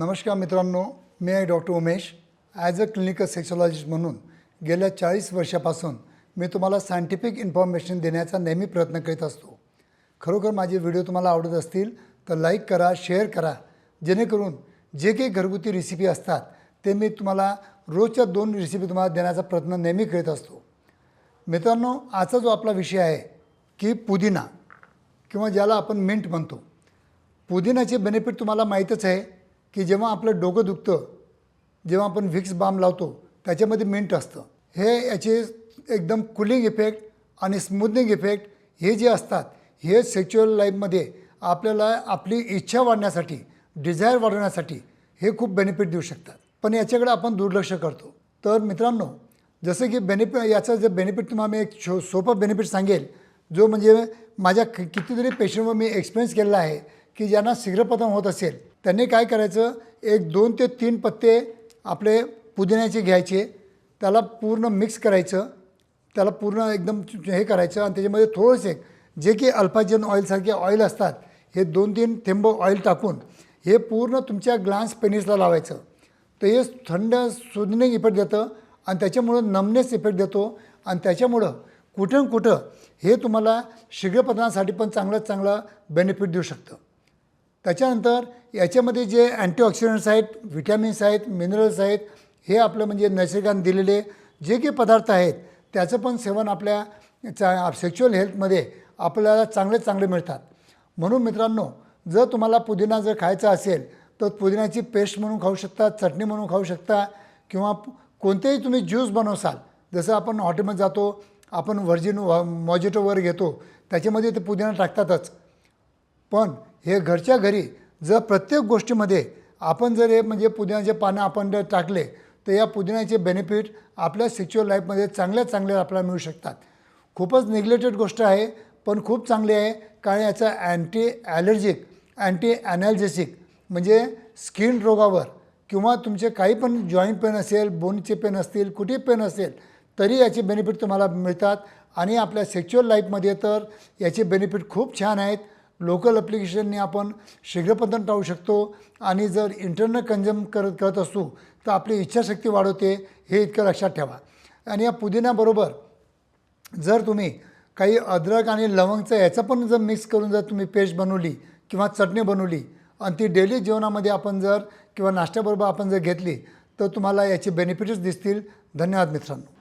नमस्कार मित्रांनो मी आहे doctor Umesh. As a clinical sexologist म्हणून गेल्या चाळीस वर्षापासून मी तुम्हाला सायंटिफिक इन्फॉर्मेशन देण्याचा नेहमी प्रयत्न करीत असतो. खरोखर माझे व्हिडिओ तुम्हाला आवडत असतील तर लाईक करा शेअर करा. जेणेकरून जे काही घरगुती रेसिपी असतात ते मी तुम्हाला रोजच्या दोन रेसिपी तुम्हाला देण्याचा प्रयत्न नेहमी करीत असतो. मित्रांनो आजचा जो आपला विषय आहे की पुदिना किंवा ज्याला आपण मिंट म्हणतो. पुदिन्याचे बेनिफिट तुम्हाला माहीतच आहे की जेव्हा आपलं डोकं दुखतं जेव्हा आपण व्हिक्स बाम लावतो त्याच्यामध्ये मिंट असतं. हे याचे एकदम कुलिंग इफेक्ट आणि स्मूदनिंग इफेक्ट हे जे असतात हे सेक्च्युअल लाईफमध्ये आपल्याला आपली इच्छा वाढण्यासाठी डिझायर वाढवण्यासाठी हे खूप बेनिफिट देऊ शकतात. पण याच्याकडे आपण दुर्लक्ष करतो. तर मित्रांनो जसं की बेनिफिट याचं जे बेनिफिट तुम्हाला मी एक शो सोपं बेनिफिट सांगेल जो म्हणजे माझ्या कितीतरी पेशंटवर मी एक्सपिरियन्स केलेला आहे की ज्यांना शीघ्रपतन होत असेल त्यांनी काय करायचं? एक दोन ते तीन पत्ते आपले पुदिन्याचे घ्यायचे. त्याला पूर्ण मिक्स करायचं. त्याला पूर्ण एकदम हे करायचं आणि त्याच्यामध्ये थोडेसे जे की अल्फाजन ऑइलसारखे ऑइल असतात हे दोन तीन थेंब ऑइल टाकून हे पूर्ण तुमच्या ग्लान्स पेनिसला लावायचं. तर हे थंड सुदनिंग इफेक्ट देतं आणि त्याच्यामुळं नमनेस इफेक्ट देतो आणि त्याच्यामुळं कुठं न कुठं हे तुम्हाला शीघ्रपतनासाठी पण चांगलं चांगलं बेनिफिट देऊ शकतं. त्याच्यानंतर याच्यामध्ये जे अँटीऑक्सिडंट्स आहेत व्हिटॅमिन्स आहेत मिनरल्स आहेत हे आपलं म्हणजे नैसर्गिकाने दिलेले जे काही पदार्थ आहेत त्याचं पण सेवन आपल्या चा सेक्च्युअल हेल्थमध्ये आपल्याला चांगले चांगले मिळतात. म्हणून मित्रांनो जर तुम्हाला पुदिना जर खायचा असेल तर पुदिन्याची पेस्ट म्हणून खाऊ शकता चटणी म्हणून खाऊ शकता किंवा कोणतेही तुम्ही ज्यूस बनवसाल जसं आपण हॉटेलमध्ये जातो आपण व्हर्जिन मॉजिटो वगैरे घेतो त्याच्यामध्ये ते पुदिना टाकतातच. पण हे घरच्या घरी जर प्रत्येक गोष्टीमध्ये आपण जर हे म्हणजे पुदिन्याचे पानं आपण जर टाकले तर या पुदिन्याचे बेनिफिट आपल्या सेक्च्युअल लाईफमध्ये चांगल्या चांगल्या आपल्याला मिळू शकतात. खूपच निग्लेक्टेड गोष्ट आहे पण खूप चांगली आहे. कारण याचा अँटी ॲलर्जिक अँटी ॲनॅल्जेसिक म्हणजे स्किन रोगावर किंवा तुमचे काही पण जॉईंट पेन असेल बोनचे पेन असतील कुठे पेन असेल तरी याचे बेनिफिट तुम्हाला मिळतात. आणि आपल्या सेक्च्युअल लाईफमध्ये तर याचे बेनिफिट खूप छान आहेत. लोकल ॲप्लिकेशनने आपण शीघ्रपतन टाळू शकतो. आणि जर इंटरनल कंझम करत करत असू तर आपली इच्छाशक्ती वाढवते हे इतकं लक्षात ठेवा. आणि या पुदिन्याबरोबर जर तुम्ही काही अद्रक आणि लवंगचं याचं पण जर मिक्स करून जर तुम्ही पेस्ट बनवली किंवा चटणी बनवली आणि ती डेली जेवणामध्ये आपण जर किंवा नाश्त्याबरोबर आपण जर घेतली तर तुम्हाला याचे बेनिफिट्स दिसतील. धन्यवाद मित्रांनो.